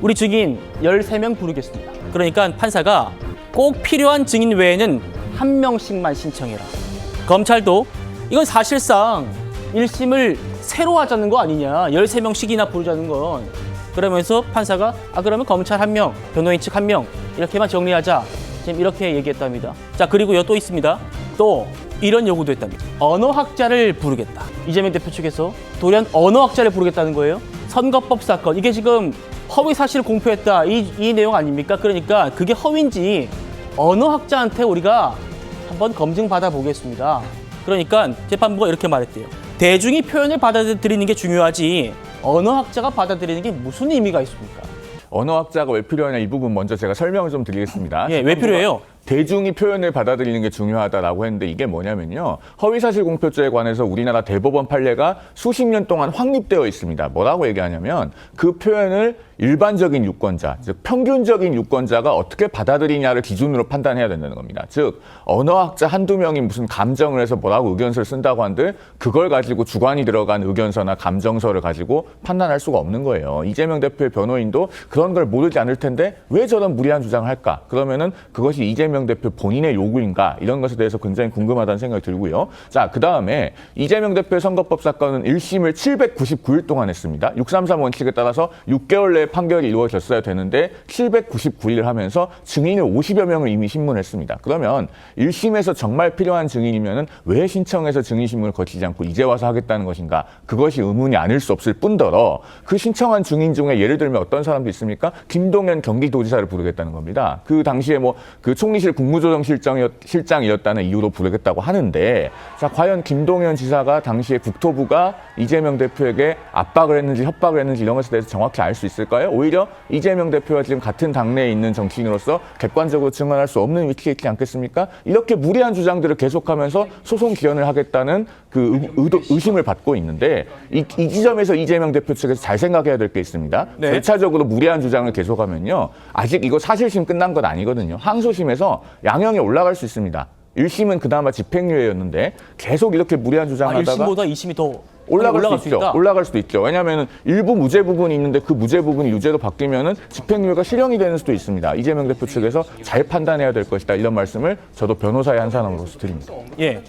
우리 증인 13명 부르겠습니다. 그러니까 판사가 꼭 필요한 증인 외에는 한 명씩만 신청해라. 검찰도 이건 사실상 1심을 새로 하자는 거 아니냐. 13명씩이나 부르자는 건. 그러면서 판사가 아 그러면 검찰 한 명, 변호인 측 한 명 이렇게만 정리하자. 지금 이렇게 얘기했답니다. 자 그리고 요 또 있습니다. 또 이런 요구도 했답니다. 언어학자를 부르겠다. 이재명 대표 측에서 돌연 언어학자를 부르겠다는 거예요. 선거법 사건 이게 지금 허위 사실 공표했다 이, 이 내용 아닙니까? 그러니까 그게 허위인지 언어학자한테 우리가 한번 검증 받아 보겠습니다. 그러니까 재판부가 이렇게 말했대요. 대중이 표현을 받아들이는 게 중요하지 언어학자가 받아들이는 게 무슨 의미가 있습니까? 언어학자가 왜 필요하냐 이 부분 먼저 제가 설명을 좀 드리겠습니다. 예, 왜 필요해요? 대중이 표현을 받아들이는 게 중요하다라고 했는데 이게 뭐냐면요. 허위사실 공표죄에 관해서 우리나라 대법원 판례가 수십 년 동안 확립되어 있습니다. 뭐라고 얘기하냐면 그 표현을 일반적인 유권자, 즉 평균적인 유권자가 어떻게 받아들이냐를 기준으로 판단해야 된다는 겁니다. 즉 언어학자 한두 명이 무슨 감정을 해서 뭐라고 의견서를 쓴다고 한들 그걸 가지고 주관이 들어간 의견서나 감정서를 가지고 판단할 수가 없는 거예요. 이재명 대표의 변호인도 그런 걸 모르지 않을 텐데 왜 저런 무리한 주장을 할까? 그러면은 그것이 이재명 대표 본인의 요구인가? 이런 것에 대해서 굉장히 궁금하다는 생각이 들고요. 자, 그 다음에 이재명 대표의 선거법 사건은 1심을 799일 동안 했습니다. 633 원칙에 따라서 6개월 내에 판결이 이루어졌어야 되는데 799일을 하면서 증인을 50여 명을 이미 신문했습니다. 그러면 1심에서 정말 필요한 증인이면은 왜 신청해서 증인 신문을 거치지 않고 이제 와서 하겠다는 것인가? 그것이 의문이 아닐 수 없을 뿐더러 그 신청한 증인 중에 예를 들면 어떤 사람도 있습니까? 김동연 경기도지사를 부르겠다는 겁니다. 그 당시에 뭐 그 총리실 국무조정실장이었, 실장이었다는 이유로 부르겠다고 하는데 자 과연 김동연 지사가 당시에 국토부가 이재명 대표에게 압박을 했는지 협박을 했는지 이런 것에 대해서 정확히 알 수 있을까요? 오히려 이재명 대표와 지금 같은 당내에 있는 정치인으로서 객관적으로 증언할 수 없는 위치에 있지 않겠습니까? 이렇게 무리한 주장들을 계속하면서 소송 기원을 하겠다는 그 의- 의도, 의심을 받고 있는데 이, 이 지점에서 이재명 대표 측에서 잘 생각해야 될 게 있습니다. 네. 절차적으로 무리한 주장을 계속하면요. 아직 이거 사실심 끝난 건 아니거든요. 항소심에서 양형이 올라갈 수 있습니다. 1심은 그나마 집행유예였는데 계속 이렇게 무리한 아, 주장하다가 1심보다 2심이 더 올라갈, 올라갈 수 수 있죠. 있다. 올라갈 수도 있죠. 왜냐하면 일부 무죄 부분이 있는데 그 무죄 부분이 유죄로 바뀌면은 집행유예가 실형이 되는 수도 있습니다. 이재명 대표 측에서 잘 판단해야 될 것이다. 이런 말씀을 저도 변호사의 한 사람으로서 드립니다. 예.